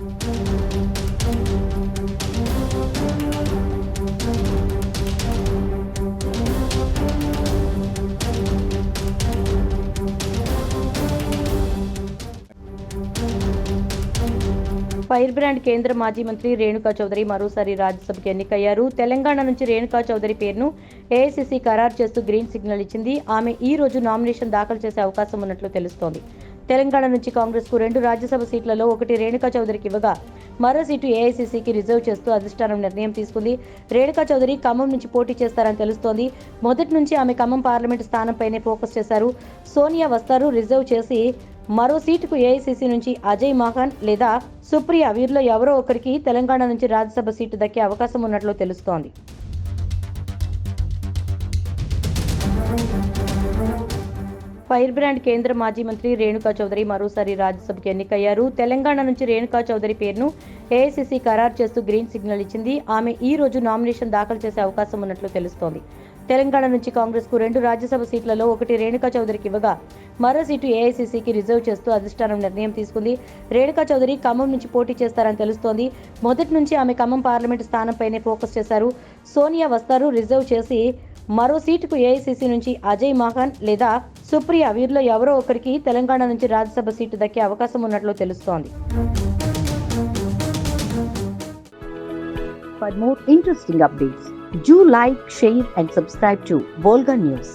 Fire brand కేంద్ర మాజీ మంత్రి రేణుకా చౌదరి మరోసారి రాజ్యసభకు ఎన్నికయ్యారు. తెలంగాణ నుంచి రేణుకా చౌదరి పేరును ఏఐసిసి ఖరారు చేస్తూ గ్రీన్ సిగ్నల్ ఇచ్చింది. ఆమె ఈ రోజు నామినేషన్ దాఖలు చేసే అవకాశం ఉన్నట్లు తెలుస్తోంది. తెలంగాణ నుంచి కాంగ్రెస్కు రెండు రాజ్యసభ సీట్లలో ఒకటి రేణుకా చౌదరికి ఇవ్వగా మరో సీటు ఏఐసీసీకి రిజర్వ్ చేస్తూ అధిష్టానం నిర్ణయం తీసుకుంది. రేణుకా చౌదరి ఖమ్మం నుంచి పోటీ చేస్తారని తెలుస్తోంది. మొదటి నుంచి ఆమె ఖమ్మం పార్లమెంటు స్థానంపైనే ఫోకస్ చేశారు. సోనియా వస్తారు రిజర్వ్ చేసి మరో సీటుకు ఏఐసీసీ నుంచి అజయ్ మహాన్ లేదా సుప్రియ వీరిలో ఎవరో ఒకరికి తెలంగాణ నుంచి రాజ్యసభ సీటు దక్కే అవకాశం ఉన్నట్లు తెలుస్తోంది. ఫైర్ బ్రాండ్ కేంద్ర మాజీ మంత్రి రేణుకా చౌదరి మరోసారి రాజ్యసభకు ఎన్నికయ్యారు. తెలంగాణ నుంచి రేణుకా చౌదరి పేరును ఏఐసీసీ ఖరారు చేస్తూ గ్రీన్ సిగ్నల్ ఇచ్చింది. ఆమె ఈ రోజు నామినేషన్ దాఖలు చేసే అవకాశం ఉన్నట్లు తెలుస్తోంది. తెలంగాణ నుంచి కాంగ్రెస్కు రెండు రాజ్యసభ సీట్లలో ఒకటి రేణుకా చౌదరికి ఇవ్వగా మరో సీటు ఏఐసీసీకి రిజర్వ్ చేస్తూ అధిష్టానం నిర్ణయం తీసుకుంది. రేణుకా చౌదరి ఖమ్మం నుంచి పోటీ చేస్తారని తెలుస్తోంది. మొదటి నుంచి ఆమె ఖమ్మం పార్లమెంటు స్థానంపైనే ఫోకస్ చేశారు. సోనియా వస్తారు రిజర్వ్ చేసి మరో సీటుకు ఏఐసీసీ నుంచి అజయ్ మహాన్ లేదా సుప్రియ వీరిలో ఎవరో ఒకరికి తెలంగాణ నుంచి రాజ్యసభ సీటు దక్కే అవకాశం ఉన్నట్లు తెలుస్తోంది For more interesting updates, do like, share, and subscribe to Volga News.